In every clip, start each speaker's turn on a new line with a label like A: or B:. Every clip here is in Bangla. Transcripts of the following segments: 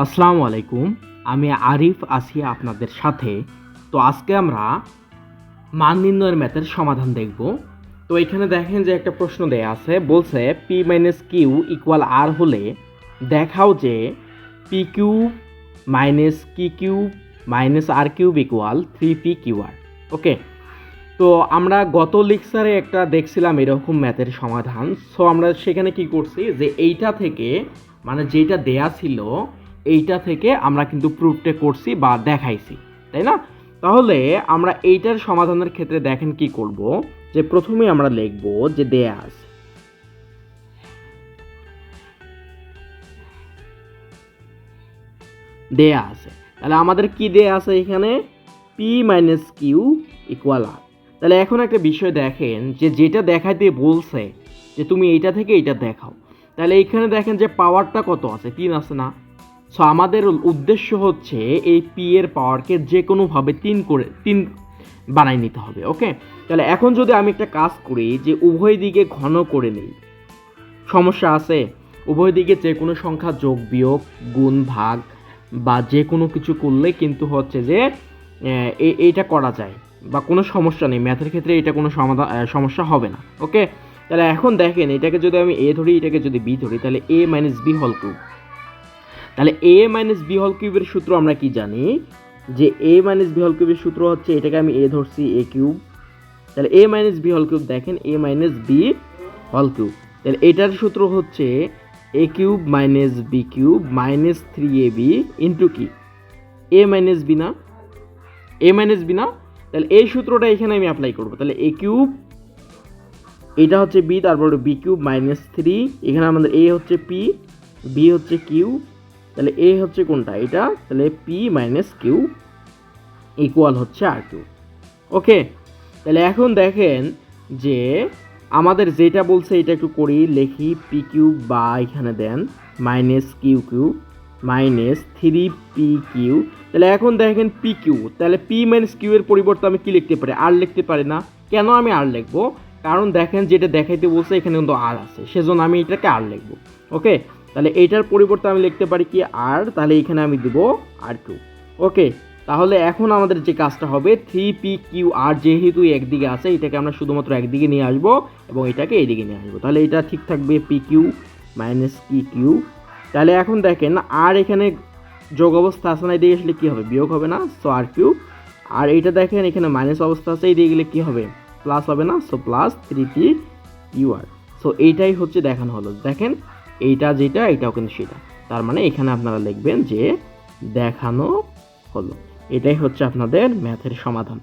A: আসসালামু আলাইকুম, আমি আরিফ আসিয়া আপনাদের সাথে। তো আজকে আমরা মান নির্ণয়ের ম্যাথের সমাধান দেখব। তো এখানে দেখেন যে একটা প্রশ্ন দেয়া আছে, বলছে P minus Q equal R হলে দেখাও যে পি কিউ মাইনাস কি Q minus R cube equal three P Q R okay তো আমরা গত লেকচারে একটা দেখছিলাম এরকম ম্যাথের সমাধান। সো আমরা সেখানে কি করছি যে এইটা থেকে মানে যেটা দেয়া ছিল এইটা থেকে আমরা কিন্তু প্রুফটা করছি বা দেখাইছি, তাই না? তাহলে আমরা এইটার সমাধানের ক্ষেত্রে দেখেন কি করব, যে প্রথমে আমরা লিখব যে দেয়া আছে। দেয়া আছে। তাহলে আমাদের কি দেয়া আছে এখানে? P minus Q equal R তাহলে এখন একটা বিষয় দেখেন যে যেটা দেখাইতে বলছে যে তুমি এইটা থেকে এইটা দেখাও। তাহলে এইখানে দেখেন যে পাওয়ারটা কত আছে? তিন আছে না? সো আমাদের উদ্দেশ্য হচ্ছে এই পি এর পাওয়ারকে যে কোনোভাবে তিন করে, তিন বানাই নিতে হবে ওকে তাহলে এখন যদি আমি একটা কাজ করি যে উভয় দিকে ঘন করে নেই, সমস্যা আছে? উভয় দিকে যে কোনো সংখ্যা যোগ, বিয়োগ, গুণ, ভাগ বা যে কোনো কিছু করলে কিন্তু হচ্ছে যে এইটা করা যায় বা কোনো সমস্যা নেই। ম্যাথের ক্ষেত্রে এটা কোনো সমাধান সমস্যা হবে না ওকে তাহলে এখন দেখেন এটাকে যদি আমি এ ধরি, এটাকে যদি বি ধরি, তাহলে এ মাইনাস বি হল কিউব তাহলে এ মাইনাস বি হল কিউবের সূত্র আমরা কি জানি? যে এ মাইনাস বি হল কিউবের সূত্র হচ্ছে এটাকে আমি এ ধরছি এ কিউব তাহলে এ মাইনাস বি হল কিউব দেখেন এ মাইনাস বি হল কিউব তাহলে এটার সূত্র হচ্ছে A cube minus B cube minus three A B into কি? এ মাইনাস বি না? এ মাইনাস বি না? তাহলে এই সূত্রটা এখানে আমি অ্যাপ্লাই করব। তাহলে এ কিউব এটা হচ্ছে বি তারপর বি কিউব মাইনাস থ্রি এখানে আমাদের এ হচ্ছে পি বি হচ্ছে কিউ তাহলে এ হচ্ছে কোনটা? এটা? তাহলে পি মাইনাস কিউ ইকুয়াল হচ্ছে আর কিউ ওকে তাহলে এখন দেখেন যে আমাদের যেটা বলছে এটা একটু করি লিখি পি কিউ বা এখানে then minus Q Q minus three P Q তাহলে এখন দেখেন পি কিউ তাহলে পি মাইনাস কিউ এর পরিবর্তে আমি কি লিখতে পারি? আর লিখতে পারি না। কেন আমি আর লিখব? কারণ দেখেন যেটা দেখাইতে বলছে, এখানে কিন্তু আর আছে। সেজন্য আমি এটাকে আর লিখব। ওকে তাহলে এইটার পরিবর্তে আমি লিখতে পারি কি আর, তাহলে এখানে আমি দিব আর টু ওকে তাহলে এখন আমাদের যে কাজটা হবে থ্রি পি কিউ আর যেহেতু একদিকে আছে, এটাকে আমরা শুধুমাত্র একদিকে নিয়ে আসব এবং এটাকে এইদিকে নিয়ে আসব। তাহলে এটা ঠিক থাকবে পি কিউ মাইনাস কি কিউ তাহলে এখন দেখেন আর এখানে যোগ অবস্থা আছে না, এদিকে আসলে কী হবে? বিয়োগ হবে না সো আর কিউ আর এটা দেখেন, এখানে মাইনাস অবস্থা আছে এইদিকে গেলে কী হবে? প্লাস হবে না so plus three P Q R so এইটাই হচ্ছে দেখানো হলো। দেখেন এইটা যেটা, এটাও কিন্তু সেটা। তার মানে এখানে আপনারা লিখবেন যে দেখানো হলো। এটাই হচ্ছে আপনাদের ম্যাথের সমাধান।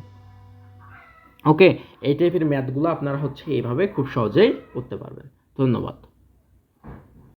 A: ওকে, এই টাইপের ম্যাথগুলো আপনারা হচ্ছে এইভাবে খুব সহজেই করতে পারবেন। ধন্যবাদ।